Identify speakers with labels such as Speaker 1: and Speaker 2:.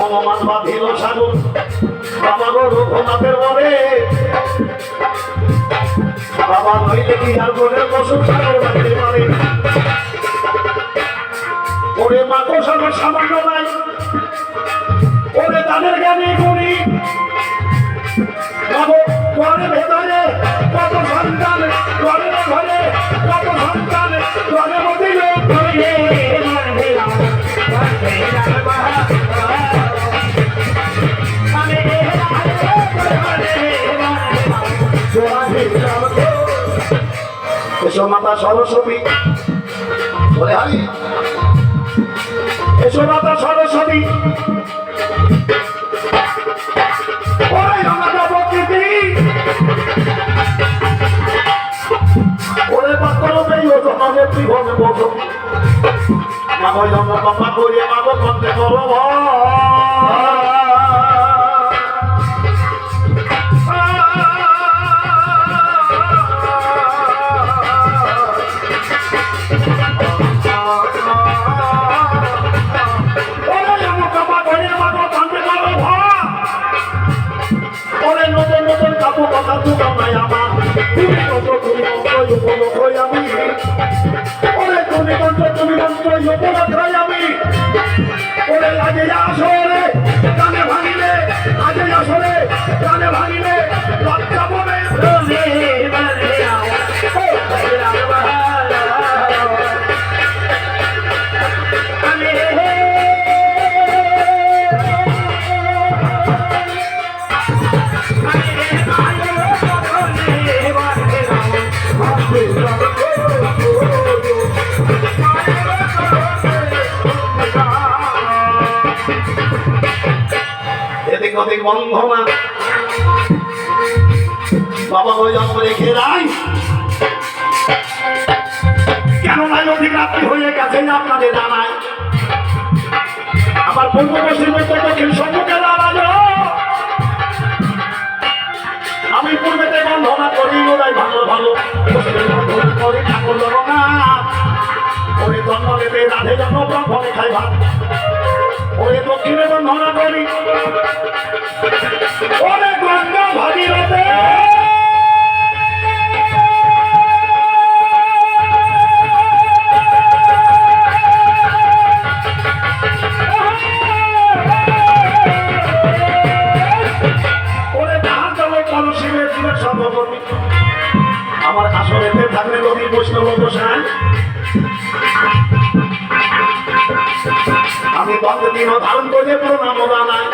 Speaker 1: হনুমান বাঁধিল সাগর বাবা রঘুনাথের বলে বাবা নইলে কি আর করে পশু সাগর রাখতে পারে? ওরে মাকো সাগর সামান্য নাই। এসো মাতা সরস্বতী। বলে হারি। এসো মাতা সরস্বতী। ওরে পাত্র নেই ও তোমাকে ত্রিভুবনে বসো মাগো জন্ম কম্পা করিয়ে মাগো কন্তে করো ওরে কথা দুটো নাই আমার তুমি কত তুমি মন্ত্র উপলক্ষ হই আমি ওরে তুমি মন্ত্র তুমি মন্ত্র উপলক্ষ হই আমি ওরে আগে আসরে এদিক ওদিক বন্ধ না বাবা ওই জন্ম রেখে নাই কেন নাই অধিক রাত্রি হয়ে গেছে আপনাদের জানায় আমার পূর্ব পশ্চিমে তো দক্ষিণ সম্মুখে দাঁড়াল আমি পূর্বেতে বন্ধনা করি, ওরাই ভালো ভালো। বন্ধন করি, ঠাকুর জগন্নাথ ওরে জন্ম নেবে, রাধে জন্ম, ব্রহ্মণে খাই ভাত ওরে দক্ষিণে বন্ধনা করি ওরে গঙ্গা ভাগীরথে আমার আসরেতে থাকলে নদী বৈষ্ণব গোসাই আমি কতদিনও দিন ধারণ করে প্রণাম জানাই